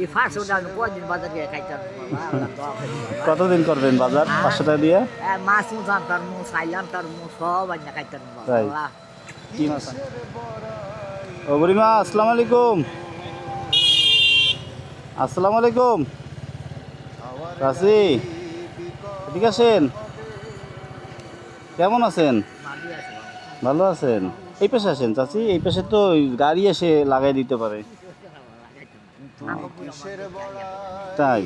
এই বাজার দোয়া বাবা। কতদিন করবেন বাজার? পাঁচশো টাকা দিয়ে? এ, মাছ মুছ মু মু সব। বাবা। কি মাছ? ও বুড়িমা আসসালামু আলাইকুম। আসসালামু আলাইকুম। রাশি ঠিক আছেন কেমন আছেন। ভালো আছেন? এই পাশে আছেন চাচি। এই পাশে তো গাড়ি এসে লাগাই দিতে পারে। তাই।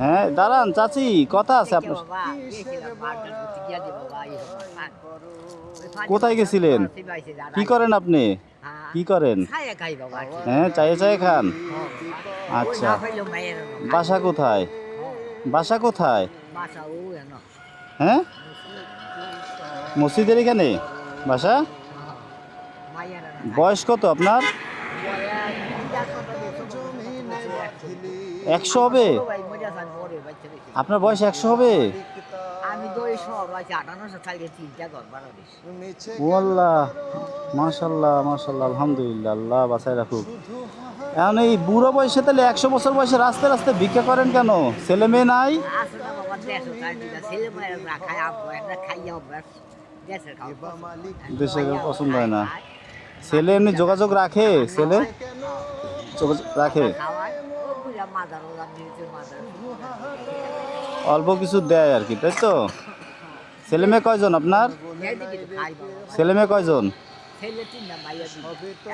হ্যাঁ দাঁড়ান, চাচি, কথা আছে আপনার কোথায় গেছিলেন? কি করেন আপনি কি করেন। হ্যাঁ চায়ে চায়ে খান আচ্ছা। বাসা কোথায় বাসা কোথায়। হ্যাঁ মসজিদের এখানে বাসা। বয়স কত আপনার? একশো হবে। আপনার বয়স একশো হবে? আমি দই শহর আছে আটান্নশো থাকলে তিনটা ঘর বারো দিস ও আল্লাহ মাশাল্লাহ মাশাল্লাহ আলহামদুলিল্লাহ আল্লাহ বাসায় রাখুক। এখন এই বুড়ো বয়সে তাহলে একশো বছর বয়সে রাস্তায় রাস্তায় ভিক্ষা করেন কেন? ছেলে মেয়ে নাই? খাইয়া পছন্দ হয় না। ছেলে এমনি যোগাযোগ রাখে, ছেলে? যোগাযোগ রাখে? অল্প কিছু দেয় আর কি, তাই তো? ছেলে মেয়ে কয়জন আপনার? ছেলে মেয়ে কয়জন?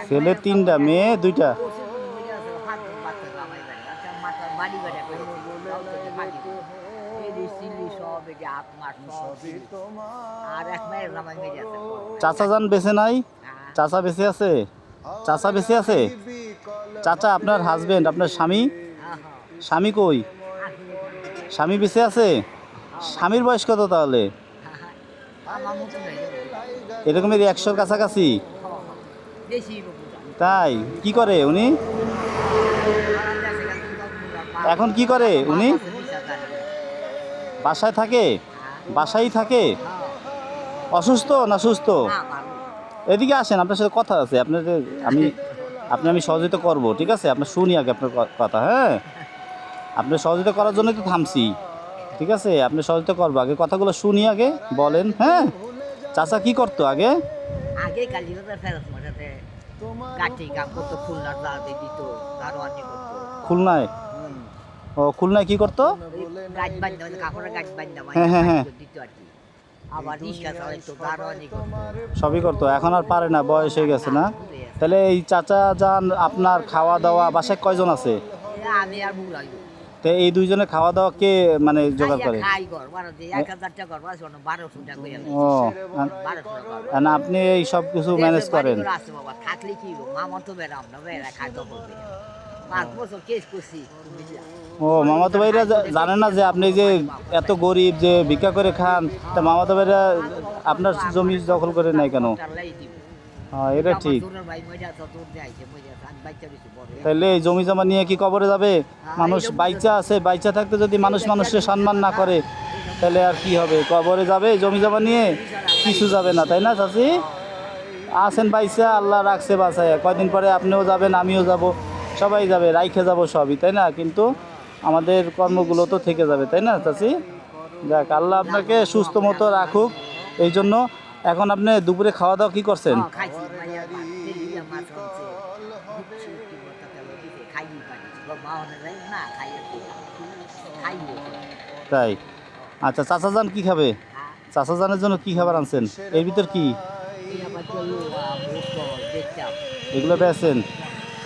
ছেলে তিনটা, মেয়ে দুইটা। চাচা যান বেঁচে নাই? চাচা বেঁচে আছে চাচা বেঁচে আছে চাচা, আপনার হাজবেন্ড আপনার স্বামী। স্বামী কই স্বামী বেঁচে আছে স্বামীর বয়স কত তাহলে এরকমের একশোর কাছাকাছি। তাই কি করে উনি এখন কি করে উনি। বাসায় থাকে বাসায় থাকে। অসুস্থ না সুস্থ। এদিকে আসেন আপনার সাথে কথা আছে। আপনার আমি আপনি আমি সহযোগিতা করব ঠিক আছে? আপনার শুনি আগে আপনার কথা হ্যাঁ? আপনি সহযোগিতা করার জন্যই তো থামছি ঠিক আছে? আপনি সহযোগিতা করব। আগে কথাগুলো শুনি আগে বলেন হ্যাঁ? চাচা কি করতো আগে? আগে খুলনায়? ও খুলনায় কি করতো? হ্যাঁ, হ্যাঁ, হ্যাঁ। আবার রিক্সা দারোয়ানি সবই করতো এখন আর পারে না বয়স হয়ে গেছে না? তাহলে এই চাচা যান আপনার খাওয়া দাওয়া বাসায় কয়জন আছে? আমি আর বুড়াই তো এই দুইজনে খাওয়া দাওয়া কে মানে জোগাড় করে? না আপনি এই সব কিছু ম্যানেজ করেন? থাকলে কি মামা তো বেড়াম না বেড়া খাইতে পাঁচ বছর কেস করছি? ও, মামাতো ভাইরা জানে না যে আপনি যে এত গরিব যে ভিক্ষা করে খান, তা মামাতো ভাইরা আপনার জমি দখল করে নাই কেন? হ্যাঁ এটা ঠিক। তাহলে এই জমি জমা নিয়ে কি কবরে যাবে? মানুষ বাইচা আছে, বাইচা থাকতে যদি মানুষ মানুষকে সম্মান না করে, তাহলে আর কি হবে? কবরে যাবে, জমি জমা নিয়ে কিছু যাবে না, তাই না চাচি? আছেন বাইচা, আল্লাহ রাখছে বাসায় কয়দিন পরে আপনিও যাবেন, আমিও যাব। সবাই যাবে, রাইখে যাব সবই, তাই না? কিন্তু আমাদের কর্মগুলো তো থেকে যাবে তাই না চাচি? যাক আল্লাহ আপনাকে সুস্থ মতো রাখুক। এই জন্য এখন আপনি দুপুরে খাওয়া দাওয়া কি করছেন? হ্যাঁ। তাই। আচ্ছা চাচা যান কি খাবে? চাচা জানের জন্য কি খাবার আনছেন? এর ভিতর কি। এগুলো বেচেন।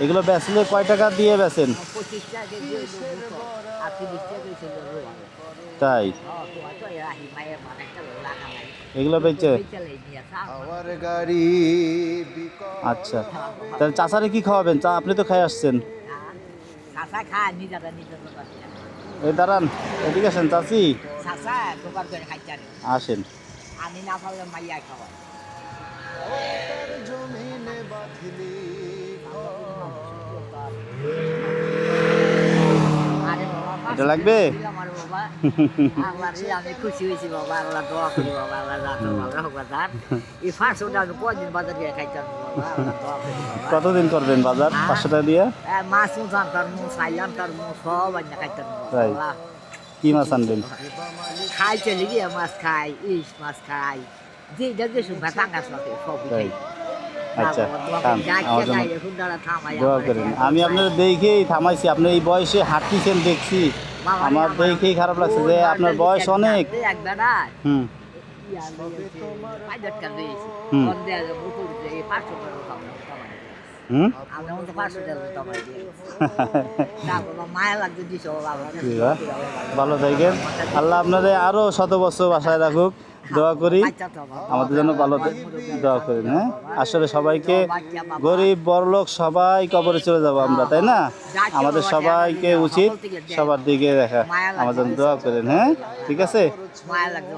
এগুলো বেচলে কয় টাকা দিয়ে বেচেন। তাই। এগুলো বেচে আচ্ছা তাহলে চাচারে কি খাওয়াবেন চা আপনি তো খাই আসছেন। এই দাঁড়ান এদিকে আসেন আনে। আসেন আমি না পারলে মাইয়া খাওয়াই মু ছাইল আনতাম মু সব আন্না খাইতাম তাই। কি মাছ আনবেন? খাই চলে গিয়ে মাছ খাই ইলিশ মাছ খাই। যে যে সুন্দর টাঙ্গাস তাই। খাই আচ্ছা দোয়া করেন। আমি আপনার দেখেই থামাইছি আপনার এই বয়সে হাঁটতেছেন দেখছি। আমার দেখেই খারাপ লাগছে যে আপনার বয়স অনেক। হুম। ভালো থাকেন। আল্লাহ আপনাদের আরও শত বছর বাসায় রাখুক। দোয়া করি। আমাদের জন্য ভালো দোয়া করি হ্যাঁ আসলে সবাইকে গরিব বড়লোক সবাই কবরে চলে যাব আমরা, তাই না আমাদের সবাইকে উচিত সবার দিকে দেখা আমাদের জন্য দোয়া করেন হ্যাঁ ঠিক আছে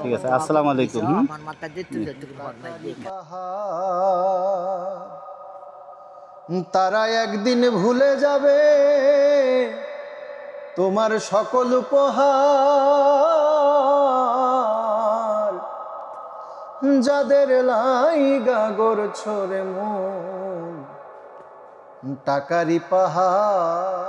ঠিক আছে। আসসালামু আলাইকুম। আমার। তারা একদিন ভুলে যাবে তোমার সকল উপহার যাদের লাই গাগর ছোরে মন টাকারি পাহাড়।